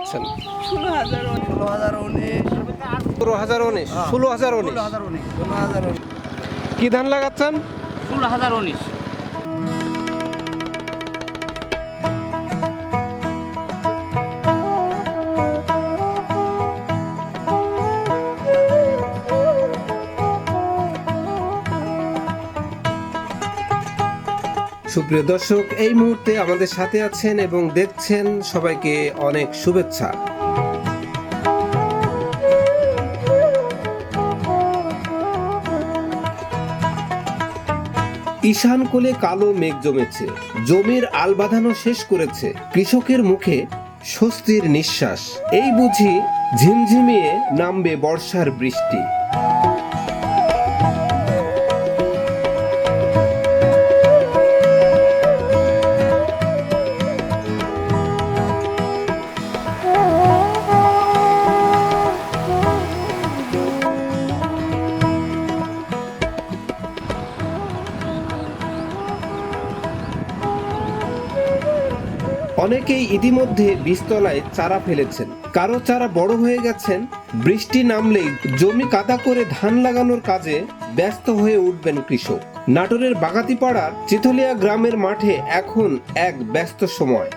লাগাচ্ছেন ষোলো হাজার উনিশ। পনেরো হাজার উনিশ। ষোলো হাজার উনিশ ষোলো হাজার উনিশ। ষোলো হাজার উনিশ। কি ধান লাগাচ্ছেন? ষোলো হাজার উনিশ। সুপ্রিয় দর্শক, এই মুহূর্তে আমাদের সাথে আছেন এবং দেখছেন সবাইকে অনেক শুভেচ্ছা। ঈশান কোলে কালো মেঘ জমেছে, জমির আল বাঁধানো শেষ করেছে, কৃষকের মুখে স্বস্তির নিঃশ্বাস। এই বুঝি ঝিমঝিমিয়ে নামবে বর্ষার বৃষ্টি। অনেকেই ইতিমধ্যে বীজতলায় চারা ফেলেছেন। কারও চারা বড় হয়ে গেছেন, বৃষ্টি নামলেই জমি কাদা করে ধান লাগানোর কাজে ব্যস্ত হয়ে উঠবেন কৃষক। নাটোরের বাগাতিপাড়ার চিথলিয়া গ্রামের মাঠে এখন এক ব্যস্ত সময়।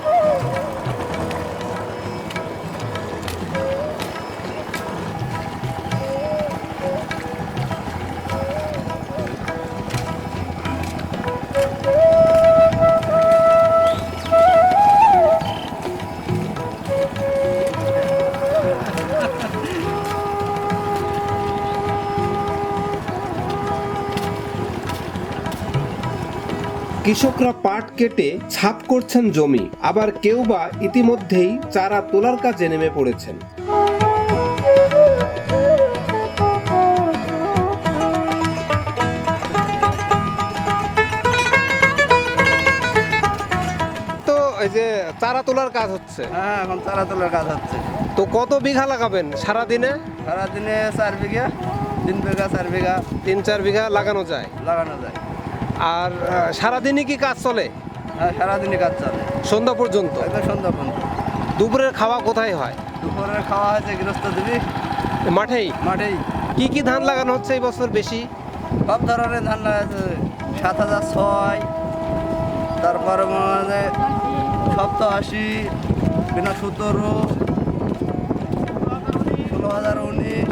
কৃষকরা পাট কেটে ছাপ করছেন জমি। আবার কেউ বা ইতিমধ্যেই চারা তোলার কাজে নেমে পড়েছেন। তো এই যে চারা তোলার কাজ হচ্ছে। হ্যাঁ এখন চারা তোলার কাজ হচ্ছে। তো কত বিঘা লাগাবেন সারা দিনে সারাদিনে চার বিঘা তিন বিঘা চার বিঘা। তিন চার বিঘা লাগানো যায়। লাগানো যায়। আর সারাদিনই কি কাজ চলে? হ্যাঁ সারাদিনই কাজ চলে। সন্ধ্যা পর্যন্ত? সন্ধ্যা পর্যন্ত। দুপুরের খাওয়া কোথায় হয়? দুপুরের খাওয়া হয়েছে গৃহস্থ দিবি মাঠেই? মাঠেই। কি কি ধান লাগানো হচ্ছে এই বছর বেশি? সব ধরনের ধান লাগাচ্ছে সাত হাজার ছয় তারপরে মানে সপ্তাশি বিনা সতেরো ষোলো হাজার উনিশ।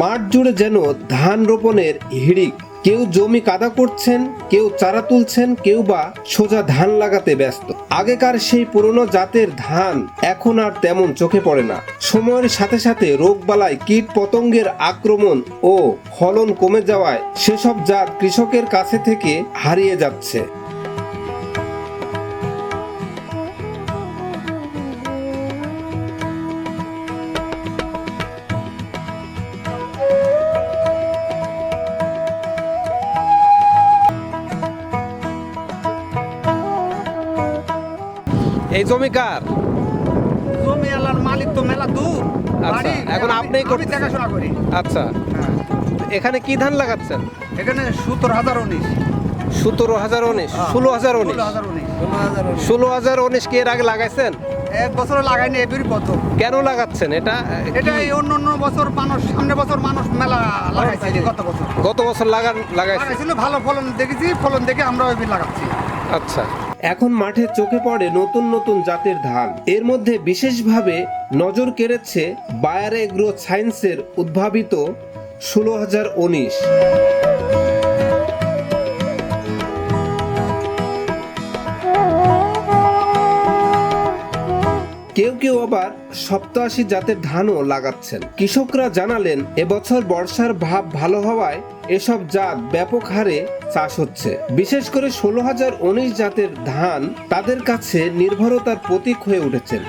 মাঠ জুড়ে যেন ধান রোপণের হিড়িক। কেউ জমি কাদা করছেন, কেউ চারা তুলছেন, কেউ বা সোজা ধান লাগাতে ব্যস্ত। আগেকার সেই পুরনো জাতের ধান এখন আর তেমন চোখে পড়ে না। সময়ের সাথে সাথে রোগবালাই কীট পতঙ্গের আক্রমণ ও ফলন কমে যাওয়ায় সেসব জাত কৃষকের কাছে থেকে হারিয়ে যাচ্ছে। এই জমিকার জমি আলার মালিক তো মেলা দূর। আচ্ছা, এখন করতেছেন। দেখাশোনা করি। আচ্ছা। হ্যাঁ। এখানে কি ধান লাগাচ্ছেন? এখানে সত্তর হাজার উনিশ। সতেরো হাজার উনিশ ষোলো হাজার উনিশ। ষোলো হাজার উনিশ। ষোলো হাজার উনিশ। কি এর আগে লাগাইছেন? এক বছর লাগাইনি এবারই প্রথম কেন লাগাচ্ছেন? এটা এটা এই অন্য অন্য বছর মানুষ সামনে বছর মানুষ মেলা লাগাইছে গত বছর। গত বছর লাগান লাগাইছে। লাগাইছিল ভালো ফলন দেখেছি ফলন দেখে আমরা ওই লাগাচ্ছি। আচ্ছা। এখন মাঠে চোখে পড়ে নতুন নতুন জাতের ধান। এর মধ্যে বিশেষভাবে নজর কেড়েছে বায়ার এগ্রো সায়েন্সের উদ্ভাবিত ষোলো হাজার উনিশ। আবার সপ্তাশি জাতের ধানও লাগাচ্ছেন। কৃষকরা জানালেন, এবছর বর্ষার ভাব ভালো হওয়ায় এসব জাত ব্যাপক হারে চাষ হচ্ছে। বিশেষ করে ষোলো হাজার উনিশ জাতের ধান তাদের কাছে নির্ভরতার প্রতীক হয়ে উঠেছেন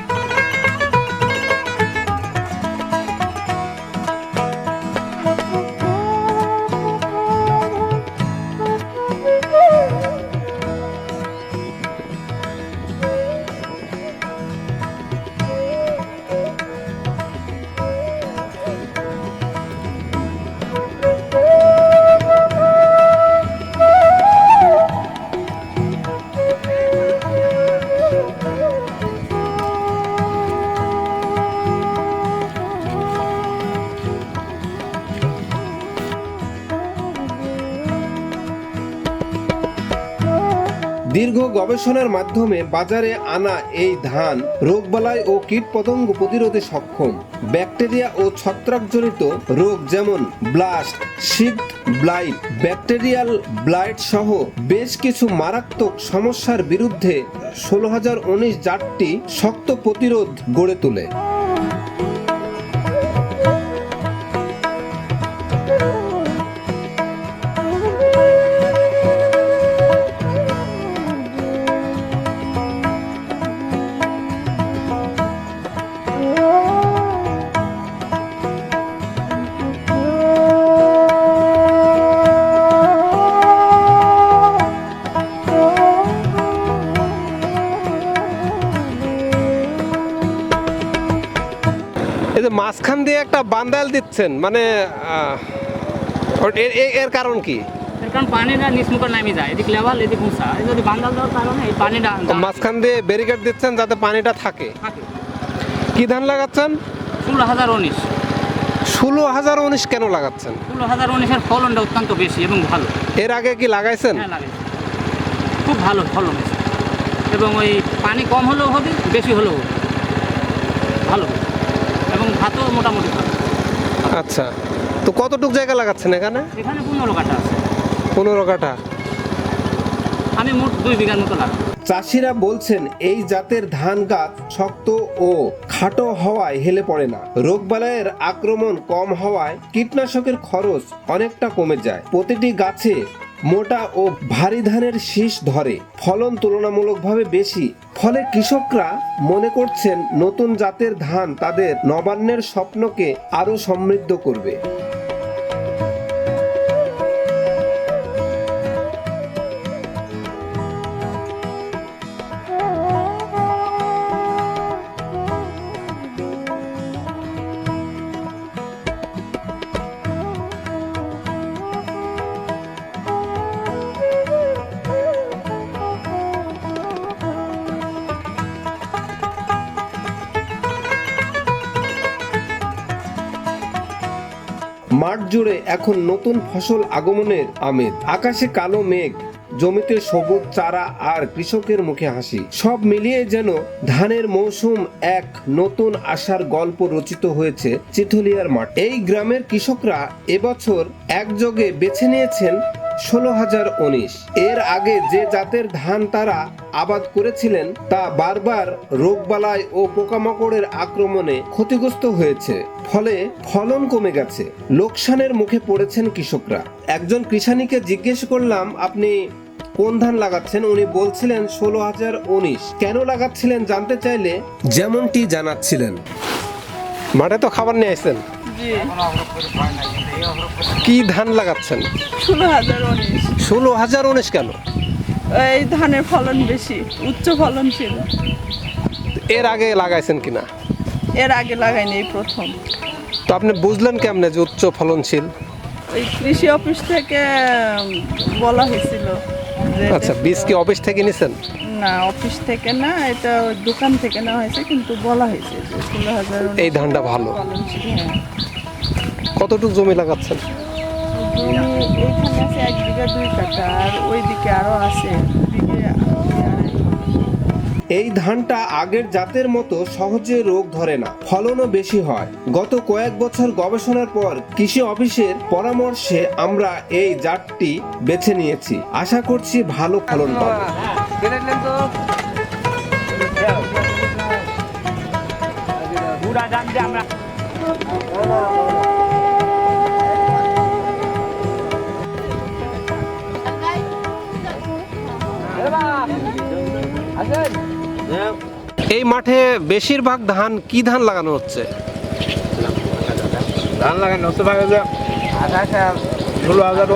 দীর্ঘ গবেষণার মাধ্যমে বাজারে আনা এই ধান রোগবালাই ও কীটপতঙ্গ প্রতিরোধে সক্ষম। ব্যাকটেরিয়া ও ছত্রাকজনিত রোগ যেমন ব্লাস্ট শীত ব্লাইট, ব্যাকটেরিয়াল ব্লাইট সহ বেশ কিছু মারাত্মক সমস্যার বিরুদ্ধে ষোলো হাজার উনিশ জাতটি শক্ত প্রতিরোধ গড়ে তোলে। একটা বান্দাল দিচ্ছেন মানে এর- কারণ কি? কারণ পানিটা নিচমুখে নামে যায় এদিক লেভেল এদিক উঁচা। যদি বান্দাল দেওয়ার কারণে এই পানিটা মাঝখান দিয়ে ব্যারিকেড দিচ্ছেন যাতে পানিটা থাকে। কি ধান লাগাচ্ছেন? ষোলো হাজার উনিশ। ষোলো হাজার উনিশ কেন লাগাচ্ছেন? ষোলো হাজার উনিশের ফলনটা অত্যন্ত বেশি এবং ভালো। এর আগে কি লাগাইছেন? হ্যাঁ খুব ভালো ফলন এবং ওই পানি কম হলেও হবে বেশি হলেও হবে। ভালো। হবে। ভাতও মোটামুটি ভালো। আচ্ছা তো কতটুক জায়গা লাগাচ্ছেন এখানে? এখানে পনেরো কাঠা আছে। পনেরো কাঠা। আমি মোট দুই বিঘার মতো লাগাবো। চাষিরা বলছেন এই জাতের ধান গাছ শক্ত ও খাটো হওয়ায় হেলে পড়ে না। রোগবালাইয়ের আক্রমণ কম হওয়ায় কীটনাশকের খরচ অনেকটা কমে যায়। প্রতিটি গাছে মোটা ও ভারী ধানের শীষ ধরে। ফলন তুলনামূলকভাবে বেশি। ফলে কৃষকরা মনে করছেন, নতুন জাতের ধান তাদের নবান্নের স্বপ্নকে আরও সমৃদ্ধ করবে। মাঠ জুড়ে এখন নতুন ফসল আগমনের আমেজ। আকাশে কালো মেঘ, জমিতে সবুজ চারা আর কৃষকের মুখে হাসি। সব মিলিয়ে যেন ধানের মৌসুম এক নতুন আশার গল্প রচিত হয়েছে চিথলিয়ার মাঠ। এই গ্রামের কৃষকরা এবছর একযোগে বেছে নিয়েছেন ষোলো হাজার উনিশ। এর আগে যে জাতের ধান তারা আবাদ করেছিলেন, তা বারবার রোগবালাই ও পোকামাকড়ের আক্রমণে ক্ষতিগ্রস্ত হয়েছে। ফলে ফলন কমে গেছে। লোকসানের মুখে পড়েছেন কৃষকরা। একজন কৃষানীকে জিজ্ঞেস করলাম, আপনি কোন ধান লাগাচ্ছেন? উনি বলছিলেন, ষোলো হাজার উনিশ। কেন লাগাচ্ছিলেন জানতে চাইলে? যেমনটি জানাচ্ছিলেন। মাঠে তো খাবার নিয়ে আসছেন কি ধান লাগাচ্ছেন? ষোলো হাজার উনিশ। ষোলো হাজার উনিশ কেন? এই ধানের ফলন বেশি উচ্চ ফলনশীল। এর আগে লাগাইছেন কিনা? এর আগে লাগাইনি এই প্রথম। তো আপনি বুঝলেন কেমনে যে উচ্চ ফলনশীল? ওই কৃষি অফিস থেকে বলা হয়েছিল আচ্ছা বীজ কি অফিস থেকে নিছেন? না অফিস থেকে না এটা দোকান থেকে নেওয়া হয়েছে কিন্তু বলা হয়েছে যে ষোলো হাজার এই ধানটা ভালো। হ্যাঁ কতটুকু জমি লাগাচ্ছেন এইখানে আছে এক বিঘা দুই আর ওইদিকে আরও আছে। এই ধানটা আগের জাতের মতো সহজে রোগ ধরে না ফলনও বেশি হয় গত কয়েক বছর গবেষণার পর কৃষি অফিসের পরামর্শে আমরা এই জাতটি বেছে নিয়েছি আশা করছি ভালো ফলন পাবো দাম দিয়ে আমরা এই মাঠে বেশিরভাগ ধান কি ধান লাগানো হচ্ছে? ধান লাগানো হচ্ছে পারে যে ষোলো হাজার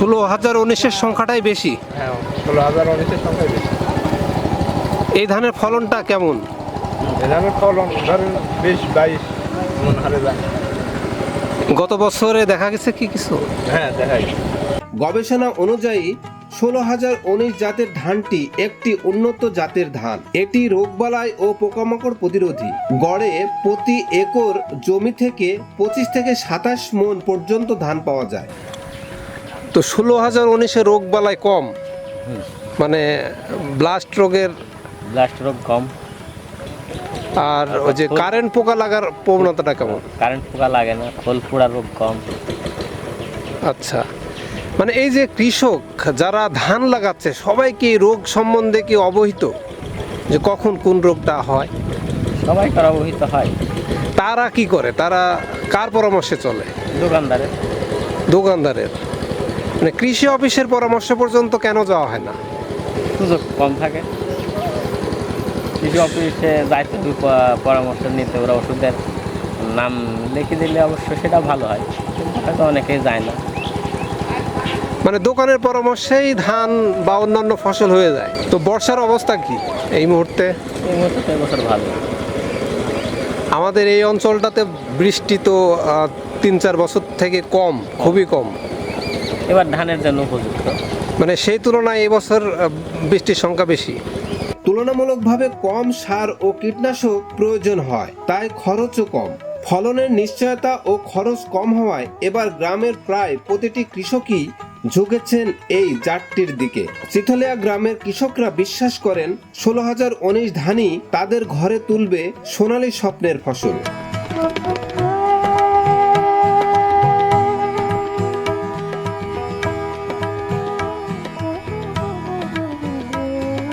ষোলো হাজার উনিশের সংখ্যাটাই বেশি। হ্যাঁ ষোলো হাজার উনিশের সংখ্যাই বেশি। এই ধানের ফলনটা কেমন? এ ধানের ফলন ধরেন বিশ বাইশ মন হারে যায় গত বছরে দেখা গেছে কি কিছু? হ্যাঁ দেখাই গবেষণা অনুযায়ী ষোলো হাজার উনিশ জাতের ধানটি একটি উন্নত জাতের ধান। এটি রোগবালাই ও পোকামাকড় প্রতিরোধী। গড়ে প্রতি একর জমি থেকে পঁচিশ থেকে সাতাশ মন পর্যন্ত ধান পাওয়া যায়। তো ষোলো হাজার উনিশে রোগ বালাই কম। মানে ব্লাস্ট রোগের ব্লাস্ট রোগ কম। আর ওই যে কারেন্ট পোকা লাগার প্রবণতাটা কেমন? কারেন্ট পোকা লাগে না খোল পোড়া রোগ কম। আচ্ছা। মানে এই যে কৃষক যারা ধান লাগাচ্ছে সবাই কি রোগ সম্বন্ধে কি অবহিত? যে কখন কোন রোগটা হয়? সবাই করা অবহিত হয়। তারা কি করে? তারা কার পরামর্শে চলে? দোকানদারের। দোকানদারের। মানে কৃষি অফিসের পরামর্শ পর্যন্ত কেন যাওয়া হয় না? সুযোগ কম থাকে। কৃষি অফিসে যাইতে পরামর্শ নিতে ওরা ওষুধের নাম লিখে দিলে অবশ্য সেটা ভালো হয় হয়তো অনেকেই যায় না। মানে দোকানের পরামর্শেই ধান বা অন্যান্য ফসল হয়ে যায়। তো বর্ষার অবস্থা কি এই মুহূর্তে? এই মুহূর্তে তো এবছর ভালো। আমাদের এই অঞ্চলটাতে বৃষ্টি তো তিন চার বছর থেকে কম খুবই কম। এবার ধানের জন্য উপযুক্ত। মানে সেই তুলনায় এবছর আহ, বৃষ্টির সংখ্যা বেশি। তুলনামূলকভাবে কম সার ও কীটনাশক প্রয়োজন হয় তাই খরচও কম। ফলনের নিশ্চয়তা ও খরচ কম হওয়ায় এবার গ্রামের প্রায় প্রতিটি কৃষকই ঝুঁকেছেন এই জাতটির দিকে। চিথলিয়া গ্রামের কৃষকরা বিশ্বাস করেন ষোলো হাজার উনিশ ধানই তাদের ঘরে তুলবে সোনালী স্বপ্নের ফসল।